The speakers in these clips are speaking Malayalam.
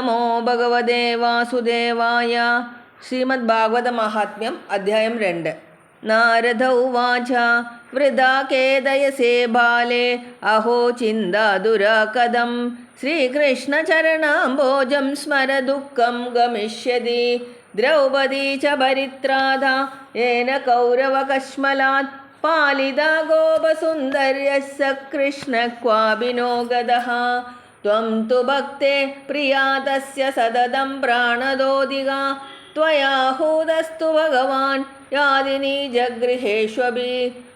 നമോ ഭഗവതേ വാസുദേവായ ശ്രീമദ് ഭാഗവത മഹാത്മ്യം അധ്യായം രണ്ട് നാരദ ഉവാച വൃഥാ കേദയസേ ബാലേ അഹോ ചിന്താതുരാകഥം ശ്രീകൃഷ്ണചരണാംബോജം സ്മര ദുഃഖം ഗമിഷ്യതി ദ്രൗപദീ ച ഭരിത്രാധ ഏന കൗരവകശ്മലാത് പാലിത ഗോപസുന്ദര്യസ കൃഷ്ണ ക്വാബിനോഗതഃ त्वं तु भक्ते प्रिया तस्य सततं प्राणदोदिगा त्वयाहूतस्तु भगवान् यादिनी जगृहेष्वपि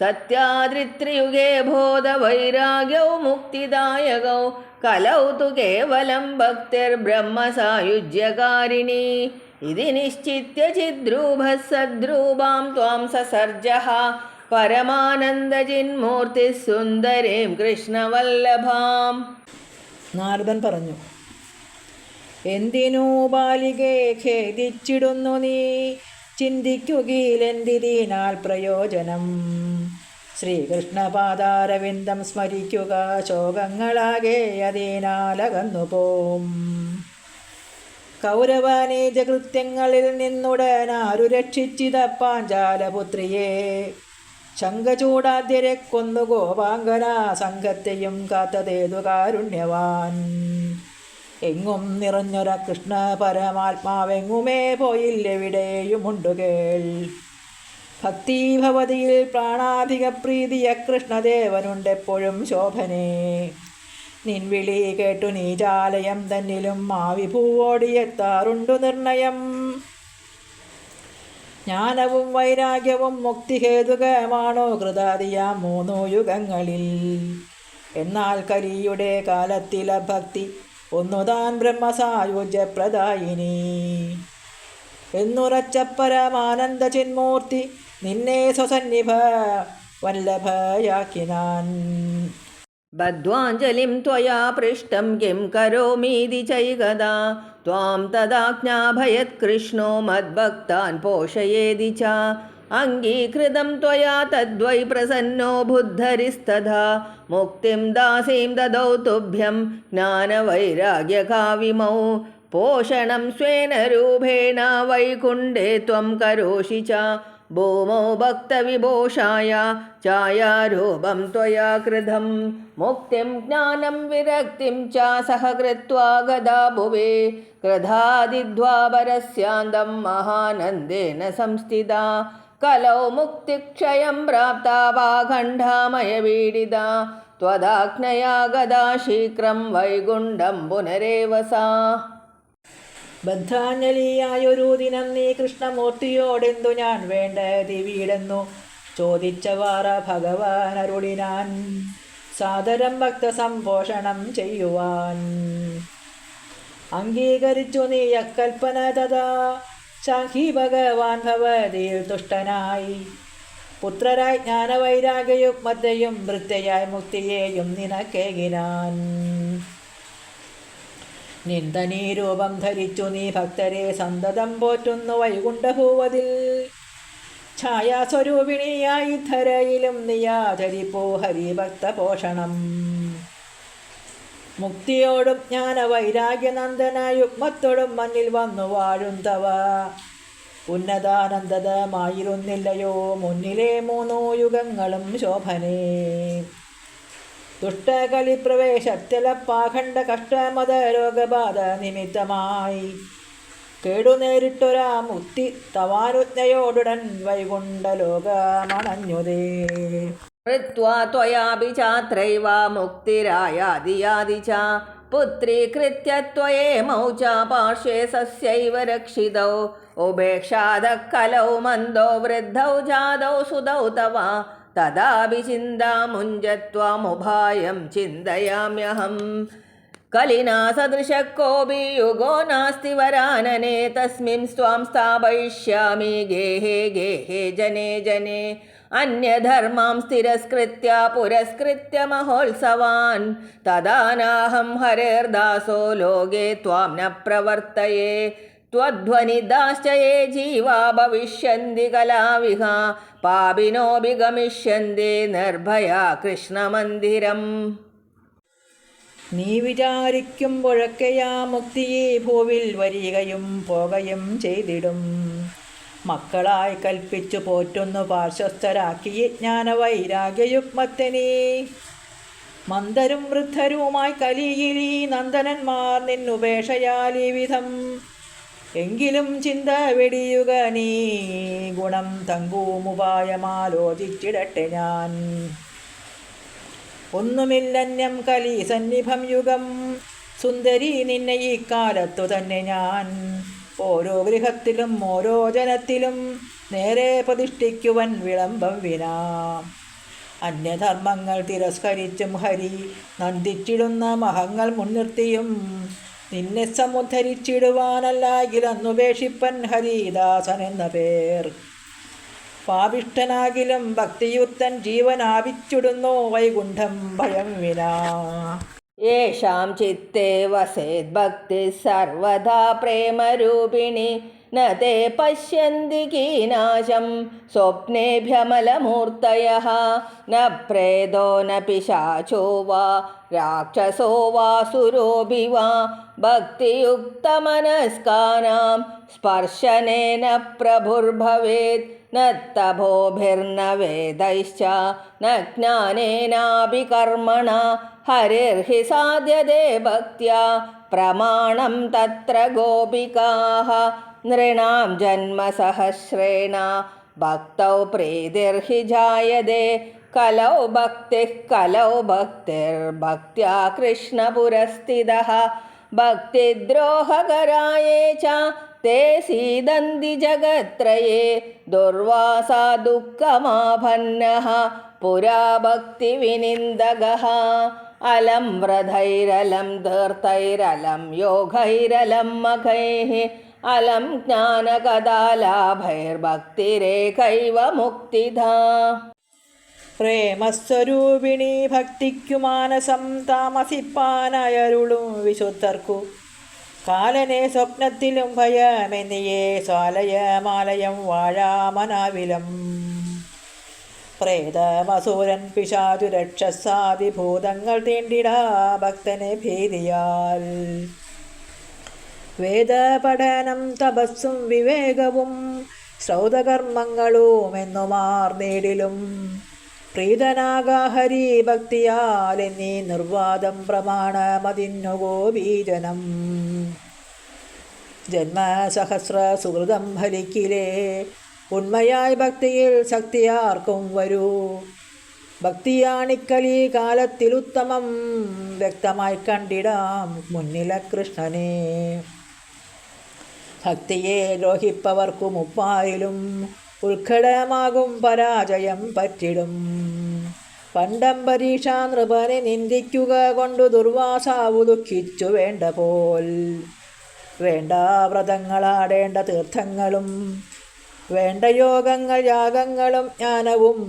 सत्यादृत्रियुगे बोधवैराग्यौ मुक्तिदायकौ कलौ तु केवलं भक्तिर्ब्रह्मसायुज्यकारिणी इति निश्चित्य चिद्रूपः सद्रूपां त्वां ससर्जः परमानन्दजिन्मूर्तिः सुन्दरीं कृष्णवल्लभाम् നാരദൻ പറഞ്ഞു എന്തിനു ബാലികെ ഖേദിച്ചിടുന്നു നീ? ചിന്തിക്കുകയിലെന്തിനാൽ പ്രയോജനം? ശ്രീകൃഷ്ണപാദാരവിന്ദം സ്മരിക്കുക ശോകങ്ങളാകെ അതിനാലകന്നു പോം കൗരവനീജകൃത്യങ്ങളിൽ നിന്നുടൻ ആരു രക്ഷിച്ചിത പാഞ്ചാലപുത്രിയെ? ശങ്കചൂടാദ്യരെ കൊന്നു ഗോപാങ്കന സംഘത്തെയും കാത്തതേതു കാരുണ്യവാൻ. എങ്ങും നിറഞ്ഞൊര കൃഷ്ണ പരമാത്മാവെങ്ങുമേ പോയില്ലെവിടെയുമുണ്ടു കേൾ. ഭക്തിഭവതിയിൽ പ്രാണാധിക പ്രീതിയ കൃഷ്ണദേവനുണ്ടെപ്പോഴും ശോഭനേ. നിൻവിളി കേട്ടു നീചാലയം തന്നിലും മാവിഭൂവോടിയെത്താറുണ്ടു നിർണയം. ജ്ഞാനവും വൈരാഗ്യവും മുക്തിഹേതുകമാണോ കൃതാദിയാ മൂന്നു യുഗങ്ങളിൽ? എന്നാൽ കലിയുടെ കാലത്തിലെ ഭക്തി ഒന്നുതാൻ ബ്രഹ്മസായുജ്യപ്രദായിനി. എന്നുറച്ച പരമാനന്ദ ചിന്മൂർത്തി നിന്നെ സ്വസന്നിഭ വല്ലഭയാക്കിനാൻ. बद्ध्वाञ्जलिं त्वया पृष्टं किं करोमीति चैकदा त्वां तदाज्ञाभयत्कृष्णो मद्भक्तान् पोषयेदि च। अङ्गीकृतं त्वया तद्वै प्रसन्नो बुद्धरिस्तथा। मुक्तिं दासीं ददौ तुभ्यं ज्ञानवैराग्यकाविमौ। पोषणं स्वेन रूपेण वैकुण्ठे त्वं करोषि च। ഭൂമौ भक्तविभूषाय छायारूपं त्वया कृतं मुक्तिं ज्ञानं विरक्तिं च सह कृत्वा गदा भुवे कृधादिद्वापरस्यान्दं महानन्देन संस्थिता कलौ मुक्तिक्षयं प्राप्ता वाखण्डामयवीडिता त्वदाज्ञया गदा शीघ्रं वैकुण्ठं पुनरेव सा ബദ്ധാഞ്ജലിയായൊരു ദിനം നീ കൃഷ്ണമൂർത്തിയോടെന്തു ഞാൻ വേണ്ടതി വീടെന്നു ചോദിച്ചവാറ ഭഗവാൻ അരുളിനാൻ. സാദരം ഭക്തസംപോഷണം ചെയ്യുവാൻ. അംഗീകരിച്ചു നീ അക്കൽപ്പന തഥാ. ശാഖി ഭഗവാൻ ഭവതിയിൽ തുഷ്ടനായി. പുത്രരായി മദ്യയും വൃത്തയായി മുക്തിയെയും നിനക്കേകിനാൻ. നിന്ദനീ രൂപം ധരിച്ചു നീ ഭക്തരെ സന്തതം പോറ്റുന്നു വൈകുണ്ഠഭൂവതിൽ. ഛായാസ്വരൂപിണിയായി ധരയിലും നിയാചരിപ്പോ ഹരിഭക്ത പോഷണം മുക്തിയോടും ജ്ഞാന വൈരാഗ്യനന്ദന യുഗ്മത്തോടും മണ്ണിൽ വന്നു വാഴും തവ ഉന്നതാനന്ദതമായിരുന്നില്ലയോ മുന്നിലെ മൂന്നോ യുഗങ്ങളും ശോഭനേ. ദുഷ്ടകളിപ്രവേശത്തിലപ്പാഖണ്ഡ കഷ്ടമത രോഗബാധ നിമിത്തമായി കേടുനേരിട്ടൊരാ മുത്തി തവാനുജ്ഞയോടുടൻ വൈകുണ്ട ലോകമണഞ്ഞുതേ കൃത്വാ ചാത്രൈവ മുക്തിരായാദിയാദി ച പാർശ്വേ സസ്യൈവ രക്ഷിതൗ. ഉപേക്ഷാദക്കലൗ മന്ദോ വൃദ്ധൗ ജാതൗ സുതൗ തവ तदापि चिन्तामुञ्जत्वामुभायं चिन्तयाम्यहम्। कलिना सदृशः कोऽपि युगो नास्ति वरानने, तस्मिन् स्वां स्थापयिष्यामि। गेहे गेहे जने जने, अन्यधर्मां स्थिरस्कृत्य पुरस्कृत्य महोत्सवान्। तदा नाहं हरेर्दासो, लोके त्वां न प्रवर्तये। त्वध्वनिदाश्च ये जीवा भविष्यन्ति कलाविहा पापिनोऽपि गमिष्यन्ति निर्भया कृष्णमन्दिरम् നീ വിചാരിക്കുമ്പോഴൊക്കെയാ മുക്തിയെ ഭൂവിൽ വരികയും പോകയും ചെയ്തിടും മക്കളായി കൽപ്പിച്ചു പോറ്റുന്നു പാർശ്വസ്ഥരാക്കി ജ്ഞാനവൈരാഗ്യയുഗ്മത്തിനീ മന്ദരും വൃദ്ധരുമായി കലിയിലീ നന്ദനന്മാർ നിന്നുപേക്ഷയാൽ ഈ വിധം എങ്കിലും ചിന്ത വെടിയുക നീ. ഗുണം തങ്കൂമുപായമാലോചിച്ചിടട്ടെ ഞാൻ. ഒന്നുമില്ലന്യം കലി സന്നിഭം യുഗം. സുന്ദരി നിന്നെ ഈ കാലത്തു തന്നെ ഞാൻ. ഓരോ ഗൃഹത്തിലും ഓരോ ജനത്തിലും നേരെ പ്രതിഷ്ഠിക്കുവൻ വിളംബം വിനാ. അന്യധർമ്മങ്ങൾ തിരസ്കരിച്ചും ഹരി നന്ദിച്ചിടുന്ന മഹങ്ങൾ മുൻനിർത്തിയും നിന്നെ സമുദ്ധരിച്ചിടുവാനല്ലാകിലന്നുപേക്ഷിപ്പൻ ഹരിദാസൻ എന്ന പേർ പാപിഷ്ടനാകിലും ഭക്തിയുക്തൻ ജീവനാവിച്ചിടുന്നു വൈകുണ്ഠം ഭയം വിനാ येषां चित्ते वसेद्भक्तिः सर्वदा प्रेमरूपिणि न ते पश्यन्ति कीनाशं स्वप्नेभ्यमलमूर्तयः न प्रेदो न पिशाचो वा राक्षसो वा सुरोऽपि वा भक्तियुक्तमनस्कानां स्पर्शनेन प्रभुर्भवेत्, न तपोभिर्न वेदैश्च न ज्ञानेनापि कर्मणा हरिर्हि साध्यते भक्त्या, प्रमाणं तत्र गोपिकाः, नृणां जन्मसहस्रेण भक्तौ प्रीतिर्हि जायते, कलौ भक्तिः, कलौ भक्तिर्भक्त्या कृष्णपुरस्थितः। भक्तिद्रोहकराये च ते सीदन्ति जगत्त्रये दुर्वासा दुःखमापन्नः पुरा भक्तिविनिन्दगः अलं व्रधैरलं धीर्तैरलं योगैरलं मखैः अलं ज्ञानकदालाभैर्भक्तिरेकैव मुक्तिधा പ്രേമസ്വരൂപിണി ഭക്തിക്കു മാനസം താമസിപ്പാനയരുളും വിശുദ്ധർക്കു. കാലനെ സ്വപ്നത്തിലും ഭയമെന്നിയേ സ്വാലയമാലയം വാഴാമനാവിലം. പ്രേതമസൂരൻ പിശാചു രക്ഷസാദി ഭൂതങ്ങൾ തീണ്ടിടാ ഭക്തനെ ഭീതിയാൽ. വേദപഠനം തപസ്സും വിവേകവും ശ്രൗതകർമ്മങ്ങളുമെന്നുമാർ നേടിലും. പ്രീതനാഗാഹരി ഭക്തിയാൽ നീ നിർവാദം പ്രമാണമതിന്നു ജന്മ ജന്മസഹസ്ര സുഹൃതം ഫലിക്കിലേ ഉണ്മയായ ഭക്തിയിൽ ശക്തിയാർക്കും വരൂ. ഭക്തിയാണിക്കലി കാലത്തിലുത്തമം വ്യക്തമായി കണ്ടിടാം മുന്നില കൃഷ്ണനെ ഭക്തിയെ ലോഹിപ്പവർക്കും മുപ്പായിലും ഉത്കടമാകും പരാജയം പറ്റിടും. പണ്ടം പരീക്ഷ നൃപനെ നിന്ദിക്കുക കൊണ്ടു ദുർവാസാവു ദുഃഖിച്ചു വേണ്ട പോൽ. വേണ്ട വ്രതങ്ങളാടേണ്ട തീർത്ഥങ്ങളും വേണ്ട യോഗങ്ങൾ യാഗങ്ങളും ജ്ഞാനവും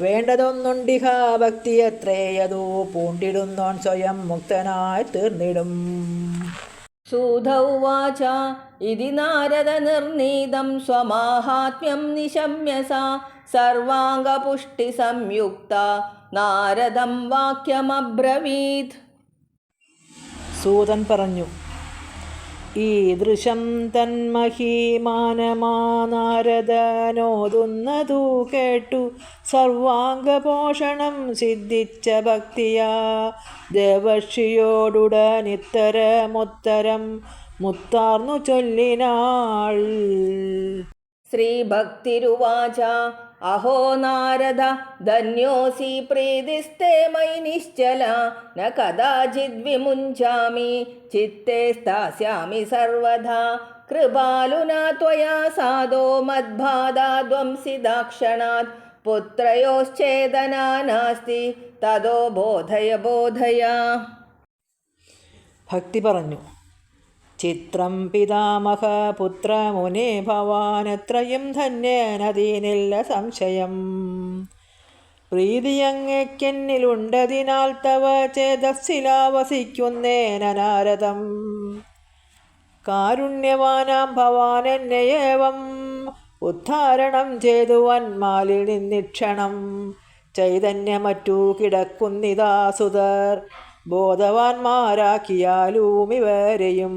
വേണ്ടതൊന്നുണ്ടിഹാഭക്തി ഭക്തിയത്രേയതോ പൂണ്ടിടുന്നോൻ സ്വയം മുക്തനായി തീർന്നിടും. सूत उवाच इति नारदनिर्णीतं स्वमाहात्म्यं निशम्य सा सर्वाङ्गपुष्टिसंयुक्ता नारदं वाक्यमब्रवीत् സൂതൻ പറഞ്ഞു ഈദൃശം തന്മഹീമാനമാനാരദനോതുന്നതു കേട്ടു. സർവാംഗപോഷണം സിദ്ധിച്ച ഭക്തിയാ. ദേവക്ഷിയോടുടനിത്തരമുത്തരം മുത്താർന്നു ചൊല്ലിനാൾ. श्रीभक्तिरुवाच अहो नारद धन्योऽसि प्रीतिस्ते मयि निश्चला न कदाचिद्विमुञ्चामि चित्ते स्थास्यामि सर्वदा कृपालुना त्वया साधो मद्बाधाध्वंसि दाक्षणात् पुत्रयोश्चेदना नास्ति ततो बोधय बोधय ഭക്തി പറഞ്ഞു ചിത്രം പിതാമഹ പുത്രമുനെ ഭവാനത്രയും ധന്യനദീനില്ല സംശയം. പ്രീതിയങ്ങയ്ക്കെന്നിലുണ്ടതിനാൽ തവ ചേതസ്സിലാവസിക്കുന്നേനാരദം കാരുണ്യവാനാം ഭവാൻ എന്നയേവം ഉദ്ധാരണം ചെയ്തുവൻ മാലിൽ നിന്നിക്ഷണം. ചൈതന്യമറ്റു കിടക്കുന്നിതാ സുതർ. ബോധവാന്മാരാക്കിയാലും ഇവരെയും